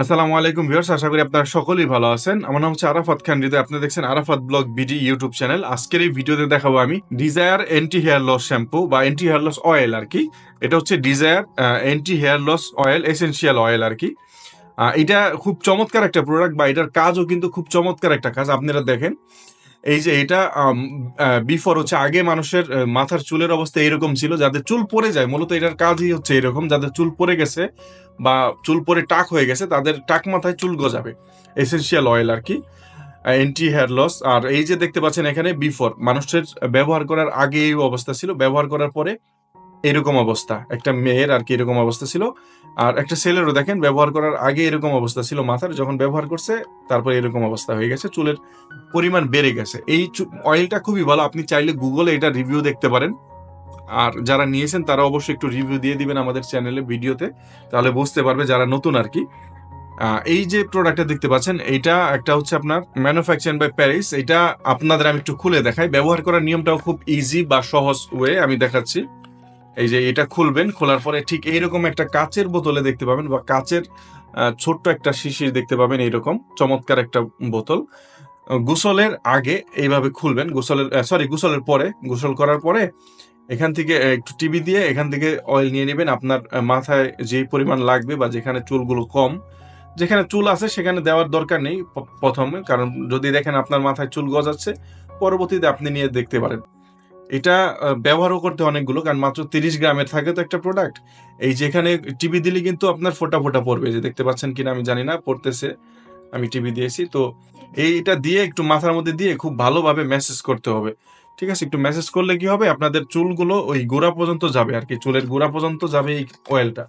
আসসালামু আলাইকুম ভিউয়ার্স, আশা করি আপনারা সকলেই ভালো আছেন। আমার নাম হচ্ছে আরাফাত খান হৃদয় আপনি দেখছেন Arafat blog BD YouTube channel. আজকের এই ভিডিওতে দেখাবো আমি desire anti hair loss shampoo বা অ্যান্টি হেয়ার লস অয়েল আর কি। এটা হচ্ছে desire anti hair loss oil essential oil আর কি। এটা খুব চমৎকার একটা প্রোডাক্ট বা এটার কাজও কিন্তু খুব চমৎকার একটা কাজ, আপনারা দেখেন। এই যে এটা বিফোর হচ্ছে আগে মানুষের মাথার চুলের অবস্থা এরকম ছিল, যাদের চুল পড়ে যায়, মূলত এটার কাজই হচ্ছে এরকম, যাদের চুল পরে গেছে বা চুল পরে টাক হয়ে গেছে, তাদের টাক মাথায় চুল গজাবে। এসেন্সিয়াল অয়েল আর কি অ্যান্টি হেয়ার লস আর এই যে দেখতে পাচ্ছেন এখানে বিফোর মানুষের ব্যবহার করার আগে এই অবস্থা ছিল, ব্যবহার করার পরে এরকম অবস্থা। একটা মেয়ের আর কি এরকম অবস্থা ছিল। আর একটা ছেলেরও দেখেন, ব্যবহার করার আগে এরকম অবস্থা ছিল মাথার, যখন ব্যবহার করছে, তারপর এরকম অবস্থা হয়ে গেছে, চুলের পরিমাণ বেড়ে গেছে। এই অয়েলটা খুবই ভালো, আপনি চাইলে গুগলে এটা রিভিউ দেখতে পারেন। আর যারা নিয়েছেন, তারা অবশ্যই একটু রিভিউ দিয়ে দিবেন আমাদের চ্যানেলে ভিডিওতে। তাহলে বুঝতে পারবে যারা নতুন আর কি। এই যে প্রোডাক্টটা দেখতে পাচ্ছেন এইটা একটা হচ্ছে আপনার ম্যানুফ্যাকচার বাই প্যারিস এটা আপনাদের আমি একটু খুলে দেখাই। ব্যবহার করার নিয়মটাও খুব ইজি বা সহজ ওয়ে আমি দেখাচ্ছি। এই যে এটা খুলবেন, খোলার পরে ঠিক এইরকম একটা কাচের বোতলে দেখতে পাবেন বা কাচের ছোট্ট একটা শিশির দেখতে পাবেন এইরকম, চমৎকার একটা বোতল। গোসলের আগে এইভাবে খুলবেন, গোসলের সরি গোসলের পরে, গোসল করার পরে এখান থেকে একটু টিভি দিয়ে এখান থেকে অয়েল নিয়ে নেবেন আপনার মাথায় যে পরিমাণ লাগবে বা যেখানে চুলগুলো কম, যেখানে চুল আছে সেখানে দেওয়ার দরকার নেই প্রথমে। কারণ যদি দেখেন আপনার মাথায় চুল গজাচ্ছে, পরবর্তীতে আপনি নিয়ে দেখতে পারেন। এটা ব্যবহারও করতে অনেকগুলো, কারণ মাত্র তিরিশ গ্রামের থাকে তো একটা প্রোডাক্ট এই যেখানে টিভি দিলে কিন্তু আপনার ফোটা ফোটা পড়বে, যে দেখতে পাচ্ছেন কিনা আমি জানি না, পড়তেছে, আমি টিভি দিয়েছি। তো এইটা দিয়ে একটু মাথার মধ্যে দিয়ে খুব ভালোভাবে মেসেজ করতে হবে। ঠিক আছে? একটু মেসেজ করলে কি হবে? আপনাদের চুলগুলো ওই গোড়া পর্যন্ত যাবে আর কি, চুলের গোড়া পর্যন্ত যাবে এই অয়েলটা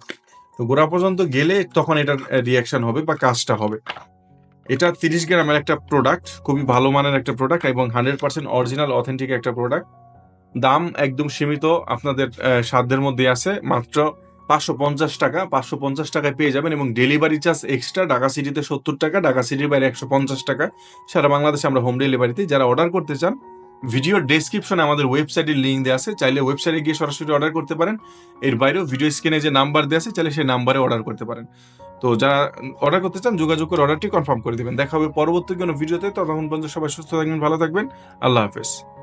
তো গোড়া পর্যন্ত গেলে তখন এটার রিয়াকশন হবে বা কাজটা হবে। এটা তিরিশ গ্রামের একটা প্রোডাক্ট খুবই ভালো মানের একটা প্রোডাক্ট এবং হান্ড্রেড পার্সেন্ট অরিজিনাল অথেন্টিক একটা প্রোডাক্ট দাম একদম সীমিত, আপনাদের সাধ্যের মধ্যে আছে। মাত্র পাঁচশো পঞ্চাশ টাকা, পাঁচশো পঞ্চাশ টাকায় পেয়ে যাবেন এবং ডেলিভারি চার্জ এক্সট্রা, ঢাকা সিটিতে সত্তর টাকা, ঢাকা সিটির বাইরে একশো পঞ্চাশ টাকা। সারা বাংলাদেশে আমরা হোম ডেলিভারিতে, যারা অর্ডার করতে চান, ভিডিও ডেসক্রিপশনে আমাদের ওয়েবসাইটের লিঙ্ক দেওয়া আছে। চাইলে ওয়েবসাইটে গিয়ে সরাসরি অর্ডার করতে পারেন। এর বাইরেও ভিডিও স্ক্রিনে যে নাম্বার দেওয়া আছে, চাইলে সেই নাম্বারে অর্ডার করতে পারেন। তো যারা অর্ডার করতে চান যোগাযোগ করে অর্ডারটি কনফার্ম করে দেবেন। দেখা হবে পরবর্তী কোনো ভিডিওতে। ততক্ষণ পর্যন্ত সবাই সুস্থ থাকবেন, ভালো থাকবেন। আল্লাহ হাফেজ।